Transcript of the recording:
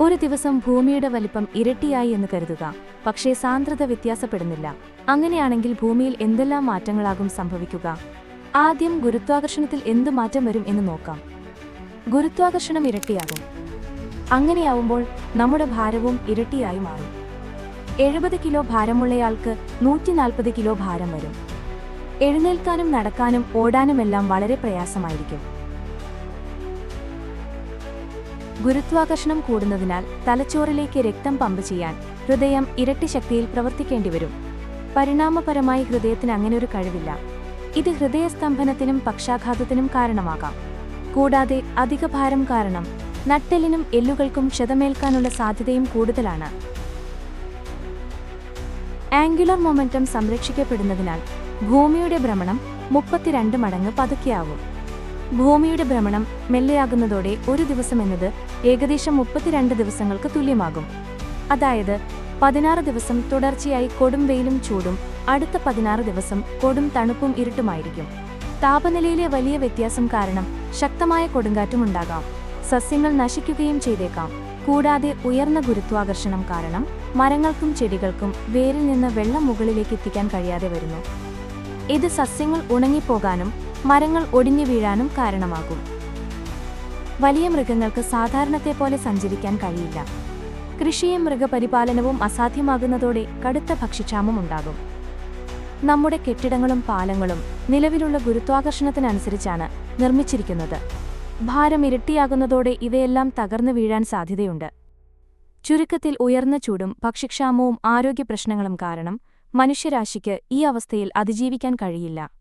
ഒരു ദിവസം ഭൂമിയുടെ വലിപ്പം ഇരട്ടിയായി എന്ന് കരുതുക. പക്ഷേ സാന്ദ്രത വ്യത്യാസപ്പെടുന്നില്ല. അങ്ങനെയാണെങ്കിൽ ഭൂമിയിൽ എന്തെല്ലാം മാറ്റങ്ങളാകും സംഭവിക്കുക? ആദ്യം ഗുരുത്വാകർഷണത്തിൽ എന്ത് മാറ്റം വരും എന്ന് നോക്കാം. ഗുരുത്വാകർഷണം ഇരട്ടിയാകും. അങ്ങനെയാവുമ്പോൾ നമ്മുടെ ഭാരവും ഇരട്ടിയായി മാറും. എഴുപത് കിലോ ഭാരമുള്ളയാൾക്ക് നൂറ്റി നാൽപ്പത് കിലോ ഭാരം വരും. എഴുന്നേൽക്കാനും നടക്കാനും ഓടാനുമെല്ലാം വളരെ പ്രയാസമായിരിക്കും. ഗുരുത്വാകർഷണം കൂടുന്നതിനാൽ തലച്ചോറിലേക്ക് രക്തം പമ്പ് ചെയ്യാൻ ഹൃദയം ഇരട്ടി ശക്തിയിൽ പ്രവർത്തിക്കേണ്ടി വരും. പരിണാമപരമായി ഹൃദയത്തിന് അങ്ങനെ ഒരു കഴിവില്ല. ഇത് ഹൃദയസ്തംഭനത്തിനും പക്ഷാഘാതത്തിനും കാരണമാകാം. കൂടാതെ അധിക ഭാരം കാരണം നട്ടെല്ലിനും എല്ലുകൾക്കും ക്ഷതമേൽക്കാനുള്ള സാധ്യതയും കൂടുതലാണ്. ആംഗുലർ മൊമെന്റം സംരക്ഷിക്കപ്പെടുന്നതിനാൽ ഭൂമിയുടെ ഭ്രമണം മുപ്പത്തിരണ്ട് മടങ്ങ് പതുക്കെയാവും. ഭൂമിയുടെ ഭ്രമണം മെല്ലെയാകുന്നതോടെ ഒരു ദിവസം എന്നത് ഏകദേശം മുപ്പത്തിരണ്ട് ദിവസങ്ങൾക്ക് തുല്യമാകും. അതായത് പതിനാറ് ദിവസം തുടർച്ചയായി കൊടും വെയിലും ചൂടും അടുത്ത പതിനാറ് ദിവസം കൊടും തണുപ്പും ഇരുട്ടുമായിരിക്കും. താപനിലയിലെ വലിയ വ്യത്യാസം കാരണം ശക്തമായ കൊടുങ്കാറ്റും ഉണ്ടാകാം. സസ്യങ്ങൾ നശിക്കുകയും ചെയ്തേക്കാം. കൂടാതെ ഉയർന്ന ഗുരുത്വാകർഷണം കാരണം മരങ്ങൾക്കും ചെടികൾക്കും വേരിൽ നിന്ന് വെള്ളം മുകളിലേക്ക് എത്തിക്കാൻ കഴിയാതെ വരുന്നു. ഇത് സസ്യങ്ങൾ ഉണങ്ങിപ്പോകാനും മരങ്ങൾ ഒടിഞ്ഞു വീഴാനും കാരണമാകും. വലിയ മൃഗങ്ങൾക്ക് സാധാരണത്തെ പോലെ സഞ്ചരിക്കാൻ കഴിയില്ല. കൃഷിയും മൃഗപരിപാലനവും അസാധ്യമാകുന്നതോടെ കടുത്ത ഭക്ഷ്യക്ഷാമം ഉണ്ടാകും. നമ്മുടെ കെട്ടിടങ്ങളും പാലങ്ങളും നിലവിലുള്ള ഗുരുത്വാകർഷണത്തിനനുസരിച്ചാണ് നിർമ്മിച്ചിരിക്കുന്നത്. ഭാരം ഇരട്ടിയാകുന്നതോടെ ഇവയെല്ലാം തകർന്നു വീഴാൻ സാധ്യതയുണ്ട്. ചുരുക്കത്തിൽ ഉയർന്ന ചൂടും ഭക്ഷ്യക്ഷാമവും ആരോഗ്യ പ്രശ്നങ്ങളും കാരണം മനുഷ്യരാശിക്ക് ഈ അവസ്ഥയിൽ അതിജീവിക്കാൻ കഴിയില്ല.